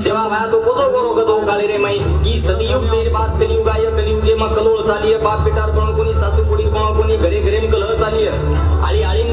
सेवा भाया तो कोतो गोरो गदो काळे रे मै की सदियुग तेर बात कलियुग आय कलियुगे मग कलोळ चालिय बाप पिटार कोण कोणी सासू पुढी कोण कोणी घरे घरे कलह चालिय आळी आळीम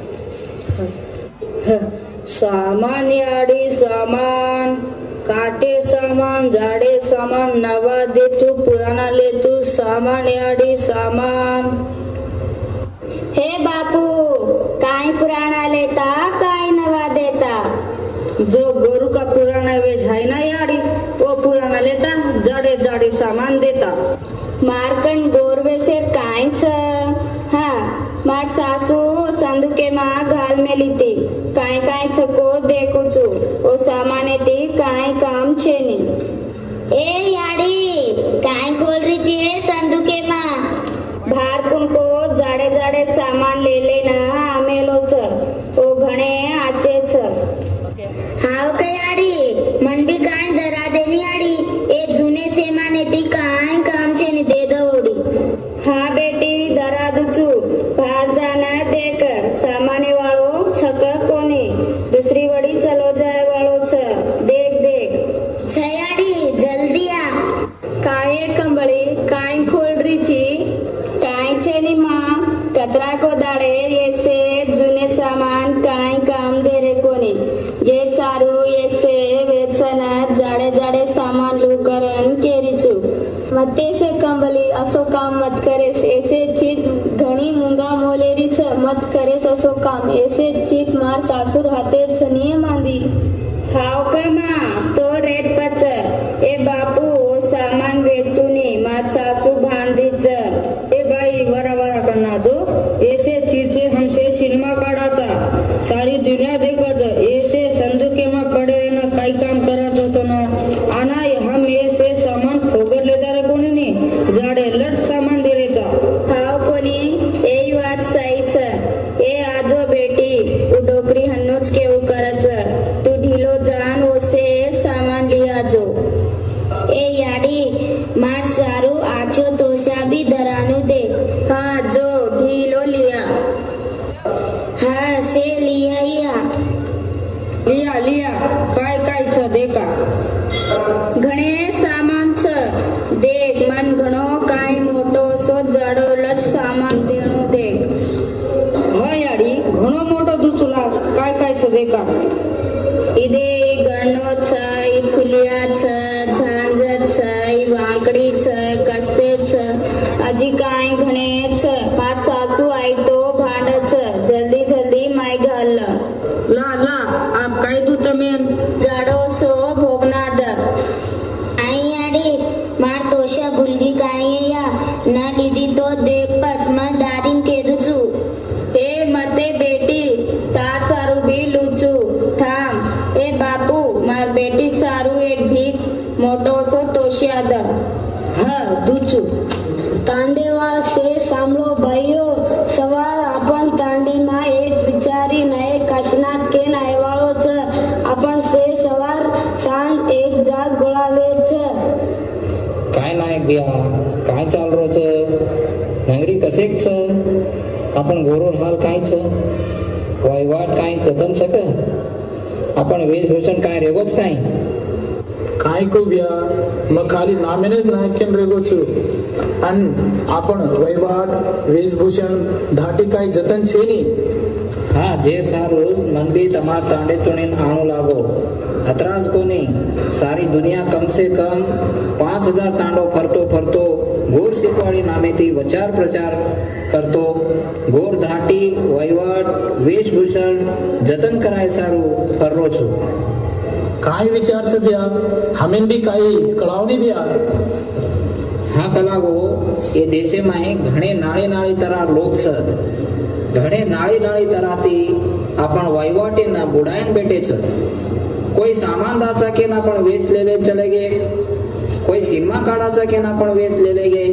सामान याडी सामान काटे सामान जाडे सामान नवा दे तू पुराणा ले तू सामान याडी सामान. हे बापू काय पुराणा लेता काय नवा देता? जो गोरू का पुराना वेश है ना याडी वो पुराना लेता जाडे जाडे सामान देता. मारकन गोरवे से काय छ हा मार सासू संदुके मा घाल मेली ती काय काय छको देखो छु ओ सामाने ती काय काम छे नी ए याडी काय खोल रही छे संदुके मा? भार को जाडे जाडे सामान ले लेना आमेलो छ ओ घणे आचे छ हाव काय आडी मन बी काय दरा देनी आडी ए जुने सेमाने ती काय काम छे नी दे दवडी. હા दारू येसे वेचनात जाडे जाडे सामान लुकरण केरीचू. मते से कंबली असो काम मत करेस. ऐसे चीज घणी मुंगा मोलेरीच मत करेस असो काम. ऐसे चीज मार सासूर हाते छनिये मांदी. खाव का मा? तो रेट पच. ए बापू ओ सामान वेचूनी मार सासू भांडीच. ए बाई वरा वरा करना जो. ऐसे चीज से हमसे सिनेमा काढाचा. सारी दुनिया दे लिया लिया काय काय छ देखा? घणे सामान छ। देख मन घणो काय मोटो सो जाडो लट सामान देणो देख। हा याडी घणो मोटो मोठो दुसला काय काय छ देखा? इदे गणो छ फुलिया छ झांझर छ वांकडी छ कसे छ? अजी काय घणे छ? पाच न લીધી તો દેખ પછમાં દાદીન કેદું છું. એ મતે બેટી તાર સારું બી લૂચું થામ એ બાપુ માર બેટી સારું એક ભીખ મોટો સો તોશિયાદ હ દૂચું તાંડેવાળ સે સાંભળો ભાઈઓ સવાર આપણ તાંડીમાં એક વિચારી નય કાશનાથ काय नायक बिया काय चाल चालरोच नांगरी कसेकच आपण गोरोर हाल कायच वायवाट काय? जतन सक आपण वेशभूषण काय रेगोच काय? काय बिया? मग खाली नामेनेच नायकेन रेगोच. आणि आपण वैवाट वेशभूषण धाटी काय जतन छेनी हा जे सार रोज मनबी तमा तांडे तुणे आणू लागो. અતરાજ કોની? સારી દુનિયા કમસે કમ પાંચ હજાર તાંડો ફરતો ફરતો ગોર સિપાળી નામેથી વચાર પ્રચાર કરતો. ગોર ધાટી વહીવટ વેશભૂષણ જતન કરાય સારું ફરરો છું. કાંઈ વિચાર છે ભ્યા? હમીન બી કાંઈ કળાવની બી આવે? હા કલાવો એ દેશેમાં એ ઘણે નાળી નાળી તરા લોક છે. ઘણે નાળી નાળી તરાથી આપણ વહીવટીના બુડાયન બેઠે છે. कोई सामान दाचा के ना वेच ले ले चलेगे कोई सीमा काड़ाचा के ना वेच ले लेगे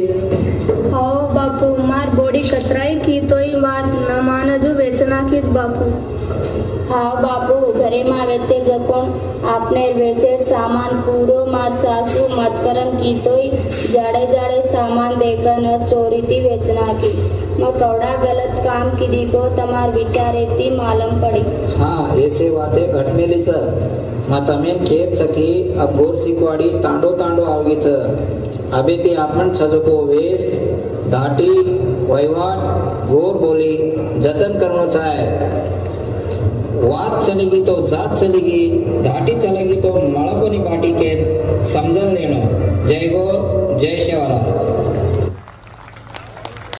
हो बापू मार बॉडी कतराई की तो ही बात न मान जो बेचना की बापू। આવ બાપુ ઘરેમાં વેતે જકોણ આપને વેસેડ સામાન પૂરો માર સાસુ મતકરમ કીધોય જાડે જાડे સામાન દેકર ચોરીથી વેચનાકી માં કવડા ગલત કામ કીધી કો તમાર વિચારેથી માલમ પડી હા એસે વાતે ઘટમેલી છે માં તમે કેત સકી આ બોર શીખવાડી તાંડો તાંડો આવગી છે હવે તે આપણ છજકો વેશ દાટી વહીવટ ગોર બોલી જતન કરવો છે वाद चलेगी तो जात चलेगी धाटी चलेगी तो मड़कों ने बाटी के समझन लेना जय गो जय शिवराज